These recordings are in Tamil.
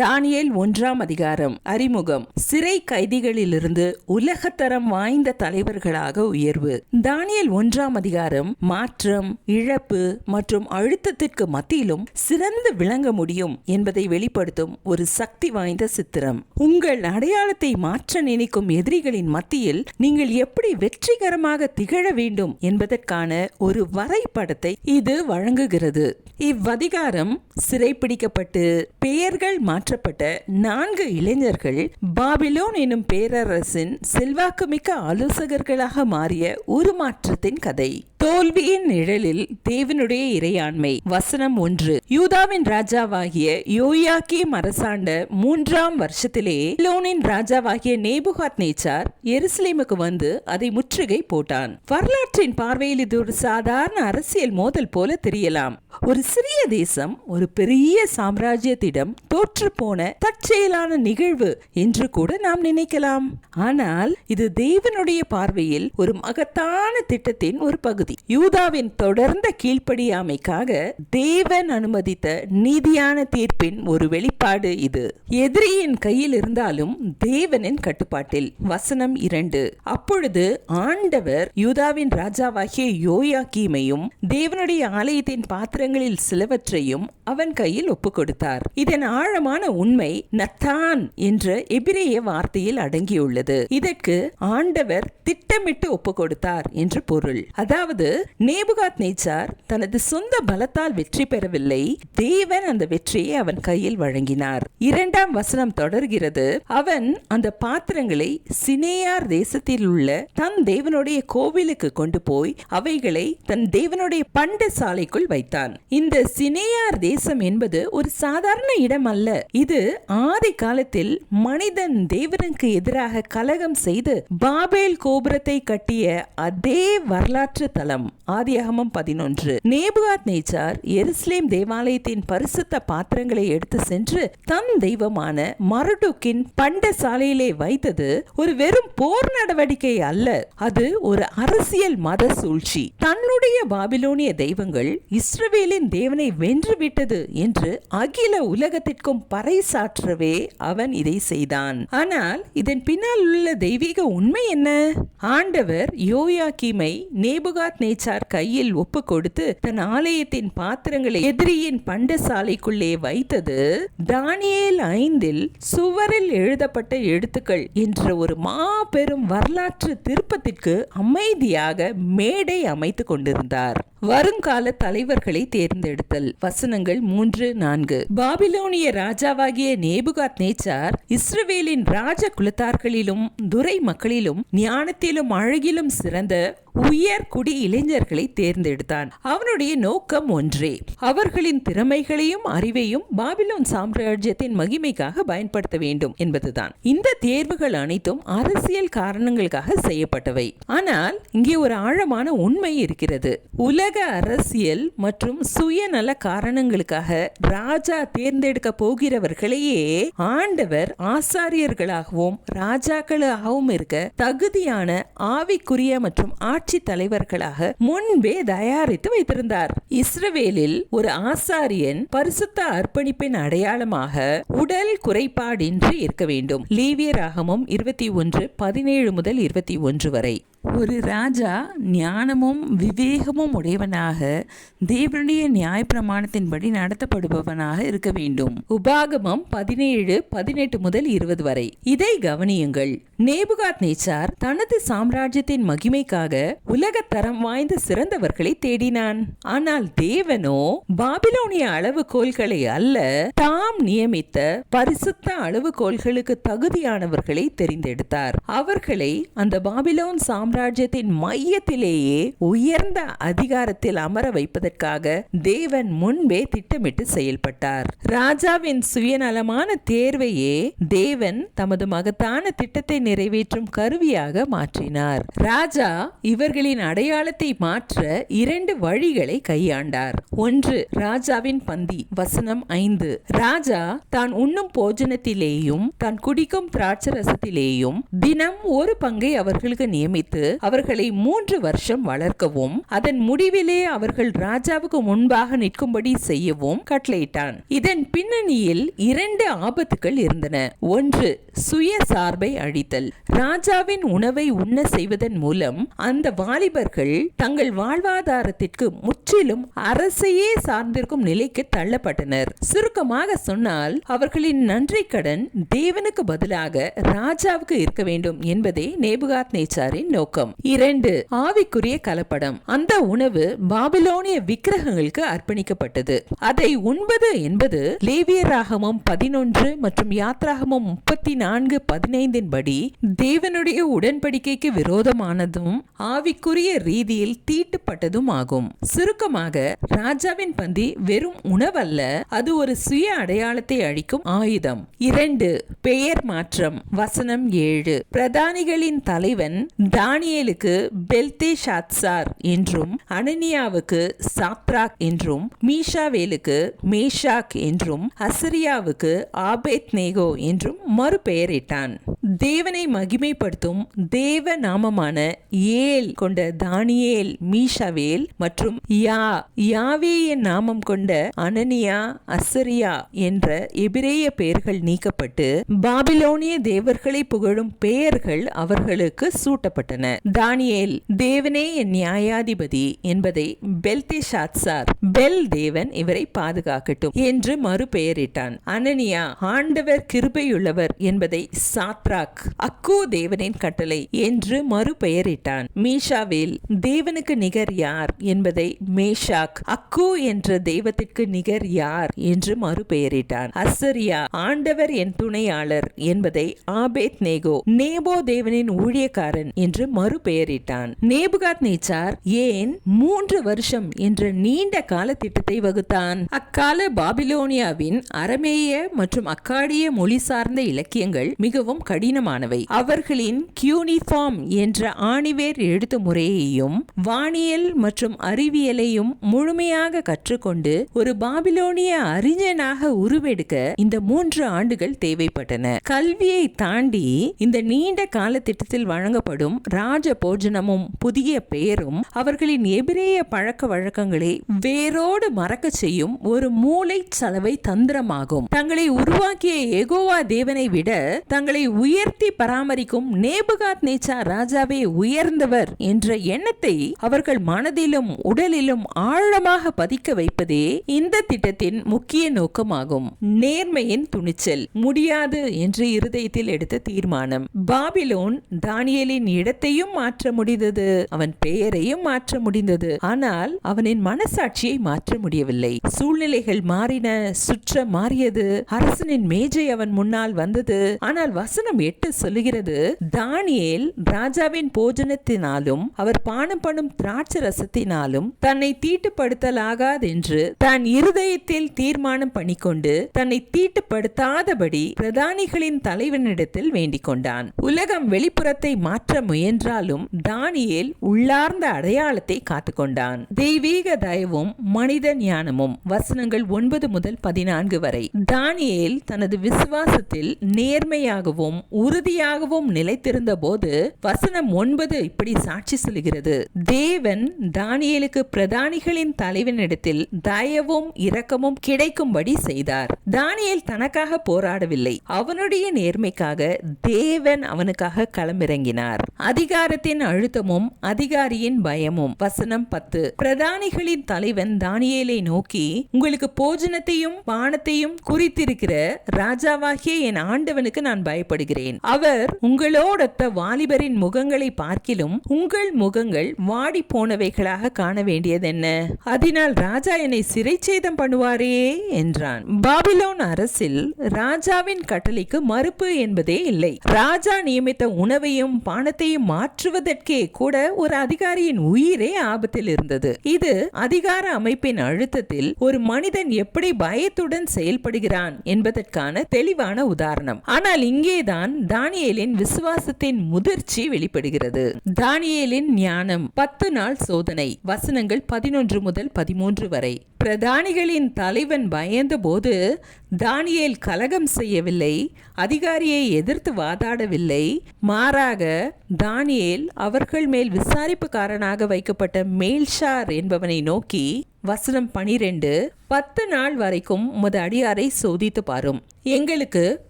தானியல் ஒன்றாம் அதிகாரம். அறிமுகம். சிறை கைதிகளிலிருந்து உலகத்தரம் வாய்ந்த தலைவர்களாக உயர்வு. தானியல் ஒன்றாம் அதிகாரம். மாற்றம் இழப்பு மற்றும் அழுத்தத்திற்கு மத்தியிலும் சிறந்து விளங்க முடியும் என்பதை வெளிப்படுத்தும் ஒரு சக்தி வாய்ந்த சித்திரம். உங்கள் அடையாளத்தை மாற்ற நினைக்கும் எதிரிகளின் மத்தியில் நீங்கள் எப்படி வெற்றிகரமாக திகழ வேண்டும் என்பதற்கான ஒரு வரைபடத்தை இது வழங்குகிறது. இவ்வதிகாரம் சிறைப்பிடிக்கப்பட்டு பெயர்கள் மாற்றப்பட்ட நான்கு இளைஞர்கள் பாபிலோன் எனும் பேரரசின் செல்வாக்குமிக்க ஆலோசகர்களாக மாறிய உருமாற்றத்தின் கதை. தோல்வியின் நிழலில் தேவனுடைய இறையாண்மை. வசனம் ஒன்று. யூதாவின் ராஜாவாகிய யோயாக்கியம் அரசாண்ட மூன்றாம் வருஷத்திலே லோனின் ராஜாவாகிய நேபுகாத் நேச்சார் எருசலேமுக்கு வந்து அதை முற்றுகை போட்டான். வரலாற்றின் பார்வையில் இது ஒரு சாதாரண அரசியல் மோதல் போல தெரியலாம். ஒரு சிறிய தேசம் ஒரு பெரிய சாம்ராஜ்யத்திடம் தோற்று போன தற்செயலான நிகழ்வு என்று கூட நாம் நினைக்கலாம். ஆனால் இது தேவனுடைய பார்வையில் ஒரு மகத்தான திட்டத்தின் ஒரு பகுதி. யூதாவின் தொடர்ந்த கீழ்ப்படியாமைக்காக தேவன் அனுமதித்த நீதியான தீர்ப்பின் ஒரு வெளிப்பாடு இது. எதிரியின் கையில் இருந்தாலும் தேவனின் கட்டுப்பாட்டில். வசனம் இரண்டு. அப்பொழுது ஆண்டவர் யூதாவின் ராஜாவாகிய யோயாக்கீமையும் தேவனுடைய ஆலயத்தின் பாத்திரங்கள் பாத்திரங்களில் சிலவற்றையும் அவன் கையில் ஒப்பு கொடுத்தார் இதன் ஆழமான உண்மை நத்தான் என்ற எபிரேய வார்த்தையில் அடங்கியுள்ளது. இதற்கு ஆண்டவர் திட்டமிட்டு ஒப்பு கொடுத்தார் என்று பொருள். அதாவது நேபுகாத் நேச்சார் தனது சொந்த பலத்தால் வெற்றி பெறவில்லை. தேவன் அந்த வெற்றியை அவன் கையில் வழங்கினார். இரண்டாம் வசனம் தொடர்கிறது. அவன் அந்த பாத்திரங்களை சினேயார் தேசத்தில் உள்ள தன் தேவனுடைய கோவிலுக்கு கொண்டு போய் அவைகளை தன் தேவனுடைய பண்ட சாலைக்குள் வைத்தான். இந்த சினேயார் தேசம் என்பது ஒரு சாதாரண இடம் அல்ல இது ஆதி காலத்தில் மனிதன் தேவனுக்கு எதிராக கலகம் செய்து பாபேல் கோபுரத்தை கட்டிய அதே வரலாற்று தலம். ஆதியாகமம் பதினொன்று. நேபுகாத் நேச்சார் எருசலேம் தேவாலயத்தின் பரிசுத்த பாத்திரங்களை எடுத்து சென்று தன் தெய்வமான மருடுக்கின் பண்ட சாலையிலே வைத்தது ஒரு வெறும் போர் நடவடிக்கை அல்ல. அது ஒரு அரசியல் மத சூழ்ச்சி. தன்னுடைய பாபிலோனிய தெய்வங்கள் இஸ்ரவேல் இஸ்ரேலின் தேவனை வென்றுவிட்டது என்று அகில உலகத்திற்கும் பறைசாற்றவே அவன் இதை செய்தான். ஆனால் இதன் பின்னால் உள்ள தெய்வீக உண்மை என்ன? ஆண்டவர் யோயா கிமை நேபுகாத் நேச்சார் கையில் ஒப்பு கொடுத்து தன் ஆலயத்தின் பாத்திரங்களை எதிரியின் பண்டசாலைக்குள்ளே வைத்தது. தானியேல் ஐந்தில் சுவரில் எழுதப்பட்ட எழுத்துக்கள் என்ற ஒரு மாபெரும் வரலாற்று திருப்பத்திற்கு அமைதியாக மேடை அமைத்துக் கொண்டிருந்தார். வருங்கால தலைவர்களை தேர்ந்தெடுத்தல். வசனங்கள் மூன்று நான்கு. பாபிலோனிய ராஜாவாகிய நேபுகாத் நேச்சார் இஸ்ரவேலின் ராஜ குலத்தார்களிலும் துரை மக்களிலும் ஞானத்திலும் அழகிலும் சிறந்த உயர் குடி இளைஞர்களை தேர்ந்தெடுத்தான். அவனுடைய நோக்கம் ஒன்றே. அவர்களின் திறமைகளையும் அறிவையும் பாபிலோன் சாம்ராஜ்யத்தின் மகிமைக்காக பயன்படுத்த வேண்டும் என்பதுதான். இந்த தேர்வுகள் அனைத்தும் அரசியல் காரணங்களுக்காக செய்யப்பட்டவை. ஆனால் இங்கே ஒரு ஆழமான உண்மை இருக்கிறது. உலக அரசியல் மற்றும் சுயநல காரணங்களுக்காக ராஜா தேர்ந்தெடுக்க போகிறவர்களையே ஆண்டவர் ஆசாரியர்களாகவும் ராஜாக்களாகவும் இருக்க தகுதியான ஆவிக்குரிய மற்றும் ஆட்சி தலைவர்களாக முன்பே தயாரித்து வைத்திருந்தார். இஸ்ரவேலில் ஒரு ஆசாரியன் பரிசுத்த அர்ப்பணிப்பின் அடையாளமாக உடல் குறைபாடின்றி இருக்க வேண்டும். லீவியராகமும் இருபத்தி ஒன்று பதினேழு முதல் இருபத்தி ஒன்று வரை. ஒரு ராஜா ஞானமும் விவேகமும் உடையவனாக தேவனுடைய நியாயப்பிரமாணத்தின்படி நடத்தப்படுபவனாக இருக்க வேண்டும். உபாகமம் பதினேழு பதினெட்டு முதல் இருபது வரை. இதை கவனியுங்கள். நேபுகாத் நேச்சார் தனது சாம்ராஜ்யத்தின் மகிமைக்காக உலக தரம் வாய்ந்த சிறந்தவர்களை தேடினான். ஆனால் தேவனோ பாபிலோனிய அளவுகோல்களை அல்ல தாம் நியமித்த பரிசுத்த அளவுகோல்களுக்கு தகுதியானவர்களை தெரிந்தெடுத்தார். அவர்களை அந்த பாபிலோன் சாம்ராஜ்யத்தின் மையத்திலேயே உயர்ந்த அதிகாரத்தில் அமர வைப்பதற்காக தேவன் முன்பே திட்டமிட்டு செயல்பட்டார். ராஜாவின் சுயநலமான தேர்வையே தேவன் தமது மகத்தான திட்டத்தை நிறைவேற்றும் கருவியாக மாற்றினார். ராஜா இவர்களின் அடையாளத்தை மாற்ற இரண்டு வழிகளை கையாண்டார். ஒன்று ராஜாவின் பந்தி வசனம் ஐந்து. ராஜா தான் உண்ணும் போஜனத்திலேயும் தான் குடிக்கும் திராட்சரசத்திலேயும் தினம் ஒரு பங்கை அவர்களுக்கு நியமித்து அவர்களை மூன்று வருஷம் வளர்க்கவும் அதன் முடிவிலே அவர்கள் ராஜாவுக்கு முன்பாக நிற்கும்படி செய்யவும் கட்டளையிட்டான். இதன் பின்னணியில் இரண்டு ஆபத்துகள் இருந்தன. ஒன்று சுய சார்பை அழித்தல். ராஜாவின் உணவை உண்ண செய்வதன் மூலம் அந்த வாலிபர்கள் தங்கள் வாழ்வாதாரத்திற்கு முற்றிலும் அரசையே சார்ந்திருக்கும் நிலைக்கு தள்ளப்பட்டனர். சுருக்கமாக சொன்னால் அவர்களின் நன்றி கடன் தேவனுக்கு பதிலாக ராஜாவுக்கு இருக்க வேண்டும் என்பதே நேபுகாத் நேச்சாரின் நோக்கம். நோக்கம். இரண்டு ஆவிக்குரிய கலப்படம். அந்த உணவு பாபிலோனிய விக்கிரகங்களுக்கு அர்ப்பணிக்கப்பட்டது. அதை உண்பது என்பது லேவியராகமம் பதினொன்று மற்றும் யாத்ராகமம் முப்பத்தி நான்கு பதினைந்தின் படி தேவனுடைய உடன்படிக்கைக்கு விரோதமானதும் ஆவிக்குரிய ரீதியில் தீட்டுப்பட்டதும் ஆகும். சுருக்கமாக ராஜாவின் பந்தி வெறும் உணவல்ல அது ஒரு சுய அடையாளத்தை அழிக்கும் ஆயுதம். இரண்டு பெயர் மாற்றம். வசனம் ஏழு. பிரதானிகளின் தலைவன் தானி தானியலுக்கு பெல்தே ஷாத்சார் என்றும் அனனியாவுக்கு சாத்ராக் என்றும் மீஷாவேலுக்கு மேஷாக் என்றும் அசரியாவுக்கு ஆபேத் நேகோ என்றும் மறுபெயரிட்டான். தேவனை மகிமைப்படுத்தும் தேவ நாமமான ஏல் கொண்ட தானியேல் மீஷாவேல் மற்றும் யா யாவேயின் நாமம் கொண்ட அனனியா அசரியா என்ற எபிரேய பெயர்கள் நீக்கப்பட்டு பாபிலோனிய தேவர்களை புகழும் பெயர்கள் அவர்களுக்கு சூட்டப்பட்டன. தானியேல் தேவனே என் நியாயாதிபதி என்பதை பெல்தேஷாத்சார் பெல் தேவன் இவரை பாதுகாக்கட்டும் என்று மறுபெயரிட்டான். அனனியா ஆண்டவர் கிருபையுள்ளவர் என்பதை சாத்ராக் அக்கோ தேவனின் கட்டளை என்று மறுபெயரிட்டான். மீஷாவேல் தேவனுக்கு நிகர் யார்? என்பதை மேஷாக் அக்கோ என்ற தெய்வத்திற்கு நிகர் யார்? என்று மறுபெயரிட்டான். அசரியா ஆண்டவர் என் துணையாளர் என்பதை ஆபேத் நேகோ நேபோ தேவனின் ஊழியக்காரன் என்று மறுபெயரிட்டான். நேபுகாத் நேச்சார் ஏன் மூன்று வருஷம் என்ற நீண்ட கால திட்டத்தை வகுத்தான். அக்கால பாபிலோனியாவின் அரமேய மற்றும் அக்காடிய மொழி சார்ந்த இலக்கியங்கள் மிகவும் கடினமானவை. அவர்களின் கியூனிஃபார்ம் என்ற ஆணிவேர் எழுத்து முறையையும் வானியல் மற்றும் அறிவியலையும் முழுமையாக கற்றுக்கொண்டு ஒரு பாபிலோனிய அறிஞனாக உருவெடுக்க இந்த மூன்று ஆண்டுகள் தேவைப்பட்டன. கல்வியை தாண்டி இந்த நீண்ட கால திட்டத்தில் வழங்கப்படும் ராஜ போஜனமும் புதிய பெயரும் அவர்களின் எபிரேய பழக்க வழக்கங்களை வேரோடு மறக்க செய்யும் ஒரு மூளை சலவை தந்திரமாகும். தங்களை உருவாக்கிய எகோவா தேவனை விட தங்களை உயர்த்தி பராமரிக்கும் நேபுகாத் நேச்சா ராஜாவே உயர்ந்தவர் என்ற எண்ணத்தை அவர்கள் மனதிலும் உடலிலும் ஆழமாக பதிக்க வைப்பதே இந்த திட்டத்தின் முக்கிய நோக்கமாகும். நேர்மையின் துணிச்சல் முடியாது என்று இருதயத்தில் எடுத்த தீர்மானம். பாபிலோன் தானியலின் இடத்தை இடத்தையும் மாற்ற முடிந்தது. அவன் பெயரையும் மாற்ற முடிந்தது. ஆனால் அவனின் மனசாட்சியை மாற்ற முடியவில்லை. சூழ்நிலைகள் மாறின சுற்ற மாறியது. அரசனின் மேஜை அவன் முன்னால் வந்தது. ஆனால் வசனம் எட்டு சொல்லுகிறது தானியேல் ராஜாவின் போஜனத்தினாலும் அவர் பானம் பண்ணும் திராட்சை ரசத்தினாலும் தன்னை தீட்டுப்படுத்தலாகாதென்று தான் இருதயத்தில் தீர்மானம் பண்ணிக்கொண்டு தன்னை தீட்டுப்படுத்தாதபடி பிரதானிகளின் தலைவனிடத்தில் வேண்டிக் கொண்டான் உலகம் வெளிப்புறத்தை மாற்ற என்றாலும் தானியேல் உள்ளார்ந்த அடையாளத்தை காத்துக்கொண்டான். தெய்வீக தயவும் மனித ஞானமும் வசனங்கள் ஒன்பது முதல் பதினான்கு வரை. தானியேல் தனது விசுவாசத்தில் நேர்மையாகவும் உறுதியாகவும் நிலைத்திருந்த போது வசனம் ஒன்பது இப்படி சாட்சி சொல்கிறது தேவன் தானியேலுக்கு பிரதானிகளின் தலைவனிடத்தில் தயவும் இரக்கமும் கிடைக்கும்படி செய்தார். தானியேல் தனக்காக போராடவில்லை. அவனுடைய நேர்மைக்காக தேவன் அவனுக்காக களமிறங்கினார். அதிக அதிகாரத்தின் அழுத்தமும் அதிகாரியின் பயமும். வசனம் பத்து. பிரதானிகளின் தலைவன் தானியேலை நோக்கி உங்களுக்கு போஜனத்தையும் பானத்தையும் குறித்திருக்கிற ராஜாவாகிய என் ஆண்டவனுக்கு நான் பயப்படுகிறேன். அவர் உங்களோடொத்த வாலிபரின் முகங்களை பார்க்கிலும் உங்கள் முகங்கள் வாடி போனவைகளாக காண வேண்டியது என்ன அதனால் ராஜா என்னை சிறைச்சேதம் பண்ணுவாரே என்றான். பாபிலோன் அரசில் ராஜாவின் கட்டளைக்கு மறுப்பு என்பதே இல்லை. ராஜா நியமித்த உணவையும் பானத்தையும் மாற்றுவதற்கே கூட ஒரு அதிகாரியின் உயிரே ஆபத்தில் இருந்தது. இது அதிகார அமைப்பின் அழுத்தத்தில் ஒரு மனிதன் எப்படி பயத்துடன் செயல்படுகிறான் என்பதற்கான தெளிவான உதாரணம். ஆனால் இங்கேதான் தானியேலின் விசுவாசத்தின் முதிர்ச்சி வெளிப்படுகிறது. தானியேலின் ஞானம் பத்து நாள் சோதனை வசனங்கள் பதினொன்று முதல் பதிமூன்று வரை. பிரதானிகளின் தலைவன் பயந்தபோது தானியேல் கலகம் செய்யவில்லை அதிகாரியை எதிர்த்து வாதாடவில்லை. மாறாக தானியேல் அவர்கள் மேல் விசாரிப்புக்காரனாக வைக்கப்பட்ட மேல்ஷார் என்பவனை நோக்கி வசனம் பனிரெண்டு பத்து நாள் வரைக்கும் உமது அடியாரை சோதித்து பாரும். எங்களுக்கு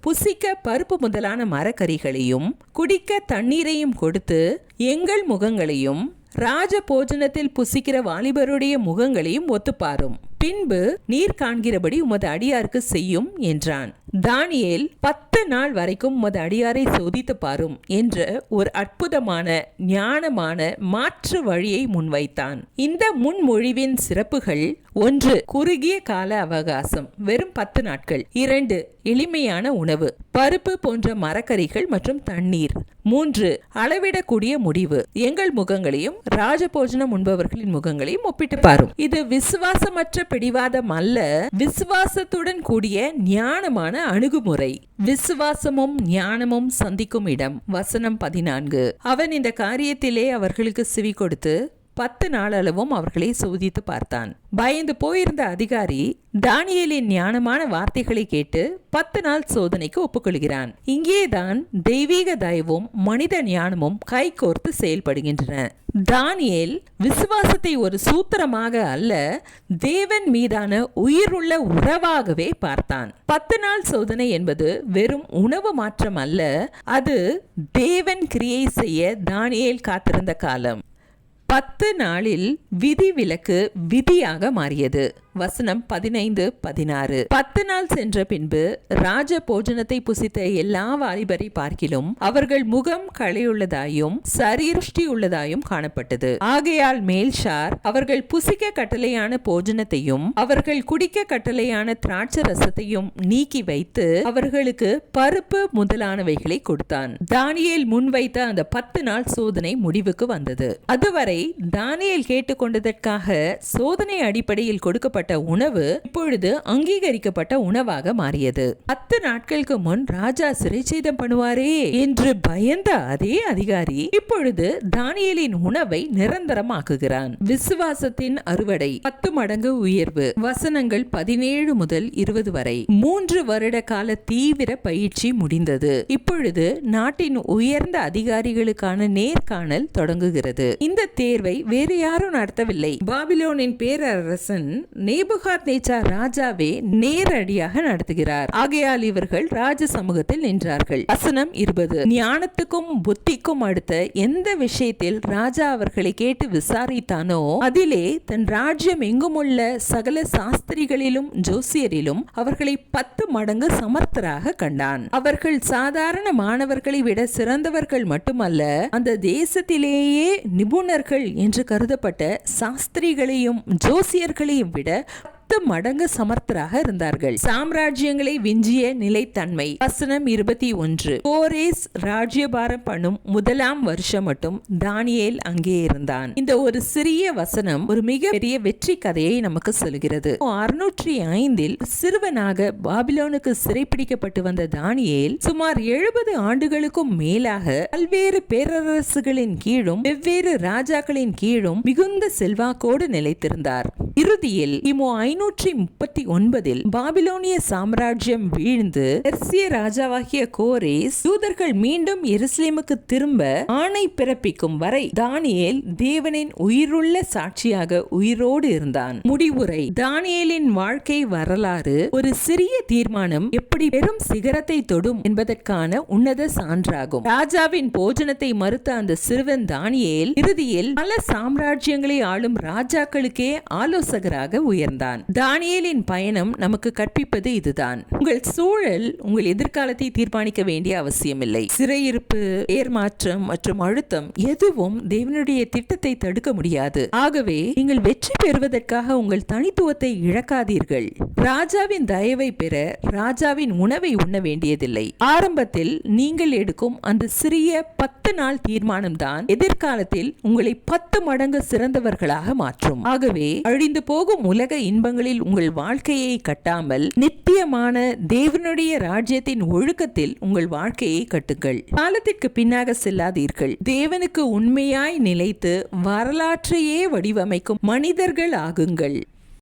புசிக்க பருப்பு முதலான மரக்கறிகளையும் குடிக்க தண்ணீரையும் கொடுத்து எங்கள் முகங்களையும் ராஜ போஜனத்தில் புசிக்கிற வாலிபருடைய முகங்களையும் ஒத்துப்பாரும். பின்பு நீர் காண்கிறபடி உமது அடியாருக்கு செய்யும் என்றான். தானியேல் பத்து இத்த நாள் வரைக்கும் உமது அடியாரை சோதித்து பாரும் என்ற ஒரு அற்புதமான ஞானமான மாற்று வழியை முன்வைத்தான். இந்த முன்மொழிவின் சிறப்புகள் ஒன்று குறுகிய கால அவகாசம் வெறும் பத்து நாட்கள். இரண்டு எளிமையான உணவு பருப்பு போன்ற மரக்கறிகள் மற்றும் தண்ணீர். மூன்று அளவிடக்கூடிய முடிவு. எங்கள் முகங்களையும் ராஜபோஜனம் உண்பவர்களின் முகங்களையும் ஒப்பிட்டு பாரும். இது விசுவாசமற்ற பிடிவாதம் அல்ல விசுவாசத்துடன் கூடிய ஞானமான அணுகுமுறை. விஸ் விசுவாசமும் ஞானமும் சந்திக்கும் இடம். வசனம் பதினான்கு. அவன் இந்த காரியத்திலே அவர்களுக்கு செவி கொடுத்து பத்து நாளளவும் அவர்களை சோதித்து பார்த்தான். பயந்து போயிருந்த அதிகாரி தானியலின் ஞானமான வார்த்தைகளை கேட்டு பத்து நாள் சோதனைக்கு ஒப்புக்கொள்கிறான். இங்கேதான் தெய்வீக தயவும் மனித ஞானமும் கைகோர்த்து செயல்படுகின்றன. தானியேல் விசுவாசத்தை ஒரு சூத்திரமாக அல்ல தேவன் மீதான உயிருள்ள உறவாகவே பார்த்தான். பத்து நாள் சோதனை என்பது வெறும் உணவு மாற்றம் அல்ல அது தேவன் கிரியை செய்ய தானியேல் காத்திருந்த காலம். பத்து நாளில் விதி விலக்கு விதியாக மாறியது. வசனம் பதினைந்து பதினாறு. பத்து நாள் சென்ற பின்பு ராஜ போஜனத்தை புசித்த எல்லா வாலிபரை பார்க்கிலும் அவர்கள் முகம் களையுள்ளதாயும் சரீருஷ்டி உள்ளதாயும் காணப்பட்டது. ஆகையால் மேல்ஷார் அவர்கள் புசிக்க கட்டளையான போஜனத்தையும் அவர்கள் குடிக்க கட்டளையான திராட்சை ரசத்தையும் நீக்கி வைத்து அவர்களுக்கு பருப்பு முதலானவைகளை கொடுத்தான். தானியல் முன்வைத்த அந்த பத்து நாள் சோதனை முடிவுக்கு வந்தது. அதுவரை தானியல் கேட்டுக்கொண்டதற்காக சோதனை அடிப்படையில் கொடுக்கப்பட்ட உணவு இப்பொழுது அங்கீகரிக்கப்பட்ட உணவாக மாறியது. பத்து நாட்களுக்கு முன் ராஜா சிறைச்சேதம் பண்ணுவாரே என்று பயந்த அதே அதிகாரி இப்பொழுது தானியலின் உணவை நிரந்தரமாக்குகிறான். விசுவாசத்தின் அறுவடை பத்து மடங்கு உயர்வு வசனங்கள் பதினேழு முதல் இருபது வரை. மூன்று வருட கால தீவிர பயிற்சி முடிந்தது. இப்பொழுது நாட்டின் உயர்ந்த அதிகாரிகளுக்கான நேர்காணல் தொடங்குகிறது. இந்த தேர்வை வேறு யாரும் நடத்தவில்லை. பாபிலோனின் பேரரசன் நேபுகாத் நேச்சா ராஜாவே நேரடியாக நடத்துகிறார். ஆகையால் இவர்கள் ராஜ சமூகத்தில் நின்றார்கள். வசனம் இருபது. ஞானத்துக்கும் புத்திக்கும் அடுத்த எந்த விஷயத்தில் ராஜா அவர்களை கேட்டு விசாரித்தானோ அதிலே தன் ராஜ்யம் எங்குமுள்ள சகல சாஸ்திரிகளிலும் ஜோசியரிலும் அவர்களை பத்து மடங்கு சமர்த்தராக கண்டான். அவர்கள் சாதாரண மாணவர்களை விட சிறந்தவர்கள் மட்டுமல்ல அந்த தேசத்திலேயே நிபுணர்கள் என்று கருதப்பட்ட சாஸ்திரிகளையும் ஜோசியர்களையும் விட பத்து மடங்கு சமர்த்தராக இருந்தார்கள். சாம்ராஜ்யங்களை விஞ்சிய நிலைத்தன்மை. வசனம் இருபத்தி ஒன்று. கோரேஸ் ராஜ்யபாரம் பண்ணும் முதலாம் வருஷம் மட்டும் தானியேல் அங்கே இருந்தான். இந்த ஒரு சிறிய வசனம் ஒரு மிக பெரிய வெற்றி கதையை நமக்கு சொல்கிறது. அறுநூற்றி ஐந்தில் சிறுவனாக பாபிலோனுக்கு சிறைப்பிடிக்கப்பட்டு வந்த தானியேல் சுமார் எழுபது ஆண்டுகளுக்கும் மேலாக பல்வேறு பேரரசுகளின் கீழும் வெவ்வேறு ராஜாக்களின் கீழும் மிகுந்த செல்வாக்கோடு நிலைத்திருந்தார். இறுதியில் இமோ ஐநூற்றி முப்பத்தி ஒன்பதில் பாபிலோனிய சாம்ராஜ்யம் வீழ்ந்து பெர்சிய ராஜாவாகிய கோரேஸ் யூதர்கள் மீண்டும் எருசலேமுக்கு திரும்ப ஆணை பிறப்பிக்கும் வரை தானியேல் தேவனின் உயிருள்ள சாட்சியாக உயிரோடு இருந்தான். முடிவுரை தானியேலின் வாழ்க்கை வரலாறு ஒரு சிறிய தீர்மானம் எப்படி பெரும் சிகரத்தை தொடும் என்பதற்கான உன்னத சான்றாகும். ராஜாவின் போஜனத்தை மறுத்த அந்த சிறுவன் தானியேல் இறுதியில் பல சாம்ராஜ்யங்களை ஆளும் ராஜாக்களுக்கே ஆலோசனை ஆலோசகராக உயர்ந்தான். தானியலின் பயணம் நமக்கு கற்பிப்பது இதுதான். உங்கள் சூழல் உங்கள் எதிர்காலத்தை தீர்மானிக்க வேண்டிய அவசியமில்லை. சிறையிருப்பு ஏர்மாற்றம் மற்றும் அழுத்தம் எதுவும் தேவனுடைய திட்டத்தை தடுக்க முடியாது. ஆகவே நீங்கள் வெற்றி பெறுவதற்காக உங்கள் தனித்துவத்தை இழக்காதீர்கள். ராஜாவின் தயவை பெற ராஜாவின் உணவை உண்ண வேண்டியதில்லை. ஆரம்பத்தில் நீங்கள் எடுக்கும் அந்த சிறிய பத்து நாள் தீர்மானம் தான் எதிர்காலத்தில் உங்களை பத்து மடங்கு சிறந்தவர்களாக மாற்றும். ஆகவே அழிந்த குறைந்து போகும் உலக இன்பங்களில் உங்கள் வாழ்க்கையை கட்டாமல் நித்தியமான தேவனுடைய ராஜ்யத்தின் ஒழுக்கத்தில் உங்கள் வாழ்க்கையை கட்டுங்கள். காலத்திற்கு பின்னாக செல்லாதீர்கள். தேவனுக்கு உண்மையாய் நிலைத்து வரலாற்றையே வடிவமைக்கும் மனிதர்கள் ஆகுங்கள்